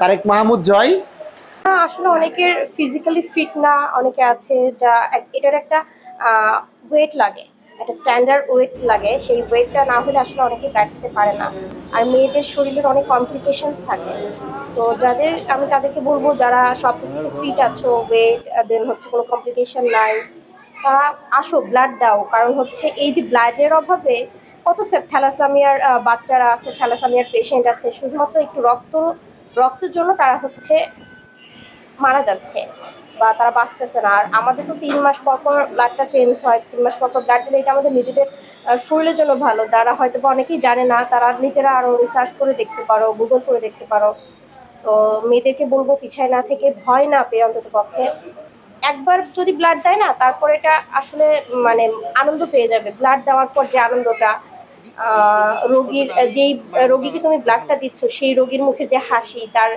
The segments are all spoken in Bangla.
তারেক মাহমুদ জয়। আসলে অনেকের ফিজিক্যালি ফিট না, অনেকে আছে যা এটার একটা ওয়েট লাগে, একটা স্ট্যান্ডার্ড ওয়েট লাগে। সেই ওয়েটটা না হলে আসলে অনেকে দিতে পারে না। আর মেয়েদের শরীরের অনেক কমপ্লিকেশন থাকে। তো যাদের, আমি তাদেরকে বলব যারা সব থেকে ফিট আছো ওয়েট দেন হচ্ছে কোনো কমপ্লিকেশন নাই, তারা আসো ব্লাড দাও। কারণ হচ্ছে এই যে ব্লাডের অভাবে কত স্যার থ্যালাসামিয়ার বাচ্চারা আছে থ্যালাসামিয়ার পেশেন্ট আছে, শুধুমাত্র একটু রক্ত রক্তের জন্য তারা হচ্ছে মারা যাচ্ছে বা তারা বাঁচতেছে না। আর আমাদের তো তিন মাস পর পর ব্লাডটা চেঞ্জ হয়, তিন মাস পর পর ব্লাড দিলে এটা আমাদের নিজেদের শরীরের জন্য ভালো। যারা হয়তো বা অনেকেই জানে না, তারা নিজেরা আরও রিসার্চ করে দেখতে পারো গুগল করে দেখতে পারো। তো মেয়েদেরকে বলব পিছায় না থেকে ভয় না পেয়ে অন্তত পক্ষে। একবার যদি ব্লাড দেয় না, তারপর এটা আসলে মানে আনন্দ পেয়ে যাবে। ব্লাড দেওয়ার পর যে আনন্দটা রোগীর যেই রোগীকে তুমি ব্লাডটা দিচ্ছ সেই রোগীর মুখে যে হাসি তার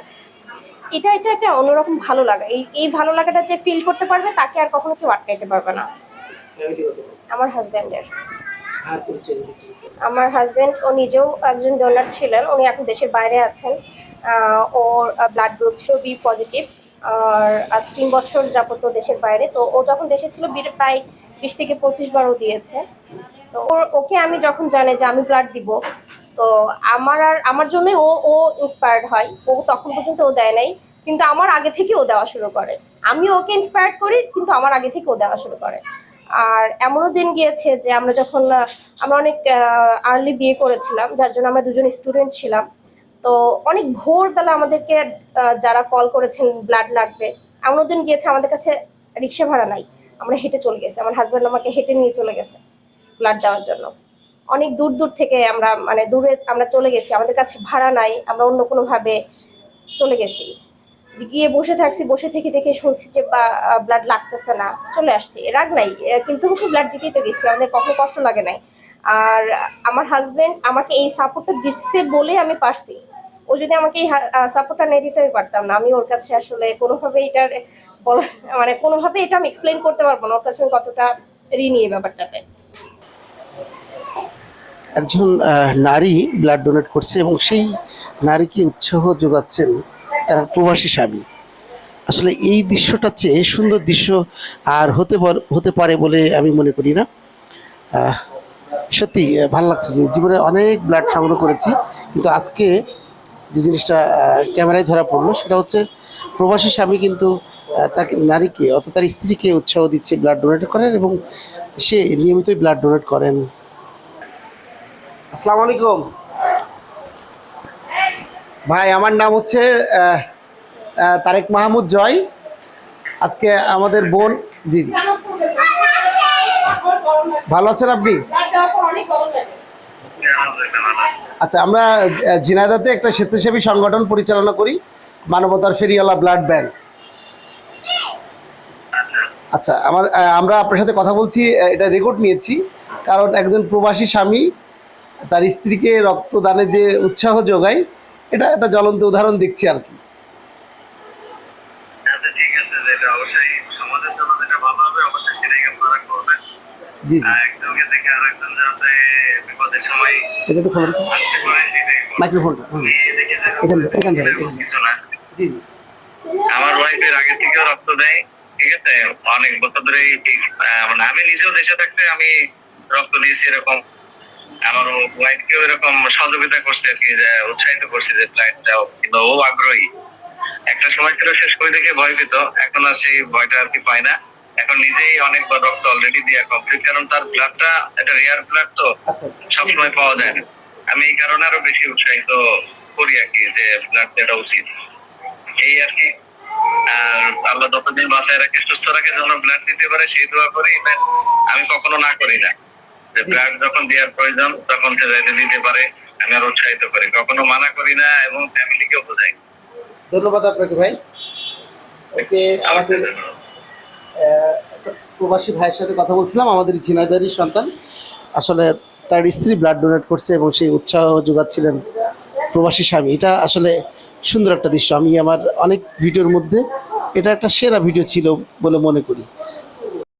এটা এটা একটা অন্যরকম ভালো লাগা। এই এই ভালো লাগাটা যে ফিল করতে পারবে তাকে আর কখনো কেউ আটকাইতে পারবে না। আমার হাজব্যান্ডের। আমার হাজব্যান্ড ও নিজেও একজন ডোনার ছিলেন উনি এখন দেশের বাইরে আছেন। ওর ব্লাড গ্রুপ ছিল বি পজিটিভ আর আজ তিন বছর যাবত দেশের বাইরে। তো ও যখন দেশে ছিল প্রায় বিশ থেকে পঁচিশ বারও দিয়েছে। তো ওকে আমি যখন জানে যে আমি ব্লাড দিব, তো আমার আর, আমার জন্যই ও ও ইন্সপায়ার্ড হয়। ও তখন পর্যন্ত ও দেয় নাই, কিন্তু আমার আগে থেকে ও দেওয়া শুরু করে। আমি ওকে ইন্সপায়ার্ড করি, কিন্তু আমার আগে থেকে ও দেওয়া শুরু করে। আর এমনও দিন গিয়েছে যে আমরা যখন, আমরা অনেক আর্লি বিয়ে করেছিলাম, যার জন্য আমরা দুজন স্টুডেন্ট ছিলাম। তো অনেক ভোরবেলা আমাদেরকে যারা কল করেছেন ব্লাড লাগবে। এমনও দিন গিয়েছে আমাদের কাছে রিক্সা ভাড়া নাই। আমরা হেঁটে চলে গেছি। আমার হাজব্যান্ড আমাকে হেঁটে নিয়ে চলে গেছে। ব্লাড দেওয়ার জন্য। অনেক দূর দূর থেকে আমরা মানে দূরে আমরা চলে গেছি, আমাদের কাছে ভাড়া নাই, আমরা অন্য কোনোভাবে চলে গেছি। গিয়ে বসে থাকছি, বসে থেকে থেকে শুনছি যে, বা ব্লাড লাগতেছে না, চলে আসছি। রাগ নাই কিন্তু হচ্ছে ব্লাড দিতেই তো গেছি, আমাদের কখনো কষ্ট লাগে নাই। আর আমার হাজবেন্ড আমাকে এই সাপোর্টটা দিচ্ছে বলে আমি পারছি। ও যদি আমাকে এই সাপোর্টটা নিয়ে দিতে, আমি পারতাম না। আমি ওর কাছে আসলে কোনোভাবে এটার বলা মানে কোনোভাবে এটা আমি এক্সপ্লেন করতে পারব না, ওর কাছে আমি কতটা ঋণী এই ব্যাপারটাতে। একজন নারী ব্লাড ডোনেট করছে এবং সেই নারীকে উৎসাহ যোগাচ্ছেন তার প্রবাসী স্বামী। আসলে এই দৃশ্যটা চেয়ে সুন্দর দৃশ্য আর হতে হতে পারে বলে আমি মনে করি না। সত্যি ভালো লাগছে যে জীবনে অনেক ব্লাড সংগ্রহ করেছি, কিন্তু আজকে যে জিনিসটা ক্যামেরায় ধরা পড়ল সেটা হচ্ছে প্রবাসী স্বামী কিন্তু তাকে, নারীকে অর্থাৎ তার স্ত্রীকে উৎসাহ দিচ্ছে ব্লাড ডোনেট করেন এবং সে নিয়মিতই ব্লাড ডোনেট করেন। আসসালামু আলাইকুম। ভাই আমার নাম হচ্ছে তারেক মাহমুদ জয়। আজকে আমাদের বোন জি জি। ভালো আছেন আপনি? আচ্ছা আমরা আহ, ঝিনাইদহতে একটা স্বেচ্ছাসেবী সংগঠন পরিচালনা করি মানবতার ফেরিওয়ালা ব্লাড ব্যাংক। আচ্ছা আমার আমরা আপনার সাথে কথা বলছি এটা রেকর্ড নিয়েছি কারণ একজন প্রবাসী স্বামী তার স্ত্রীকে রক্তদানে যে উৎসাহ যোগায় এটা একটা জ্বলন্ত উদাহরণ দেখছি আর কি। ঠিক আছে যেটা অবশ্যই সমাজের জন্য যেটা ভালো হবে অবশ্যই সেটাই আপনারা করবেন। জি জি। আর একজনকে দেখে আর একজন যাতে বিপদের সময় এটা একটু খবর। আসতে পারে সেটাই করবেন। মাইক্রোফোনটা হুম। এই দেখে যে এখান থেকে- এখান থেকে, এখান থেকে। কিছু না। জি জি। আমার ওয়াইফের আগে থেকেও রক্ত দেয় ঠিক আছে? অনেক বছর ধরে মানে আমি নিজেও দেশে থাকতে আমি রক্ত দিয়েছি এরকম। আমার ওয়াইফকেও এরকম সহযোগিতা করছে আর কি যে উৎসাহিত করছে যে ফ্লাইট দাও কিন্তু ও আগ্রহী। একটা সময় ছিল শেষ করে দেখে ভয় পেত এখন আর সেই ভয়টা আর কি পায় না। এখন নিজেই অনেকবার রক্ত অলরেডি দেওয়া কমপ্লিট কারণ তার ব্লাডটা একটা রেয়ার ব্লাড তো আচ্ছা আচ্ছা। সবসময় পাওয়া যায় না। আমি এই কারণে আরও বেশি উৎসাহিত করি আর কি যে ব্লাড দেওয়া উচিত। এই আর কি। আর আল্লাহ যতদিন বাসায় রাখে সুস্থ রাখে যেন ব্লাড দিতে পারে সেই দোয়া করি আমি কখনো না করি না। ব্লাড যখন দেওয়ার প্রয়োজন, তখন সে যাইতে দিতে পারে, আমি আর উৎসাহিত করি। কখনো মানা করি না এবং ফ্যামিলিকেও বোঝাই। ধন্যবাদ আপনাকে ভাই। ওকে একটা প্রবাসী ভাইয়ের সাথে কথা বলছিলাম, আমাদের ঝিনাইদারি সন্তান। আসলে তার স্ত্রী ব্লাড ডোনেট করছে এবং সেই উৎসাহ যোগাচ্ছিলেন প্রবাসী স্বামী। এটা আসলে সুন্দর একটা দৃশ্য। আমি আমার অনেক ভিডিওর মধ্যে, এটা একটা সেরা ভিডিও ছিল বলে মনে করি।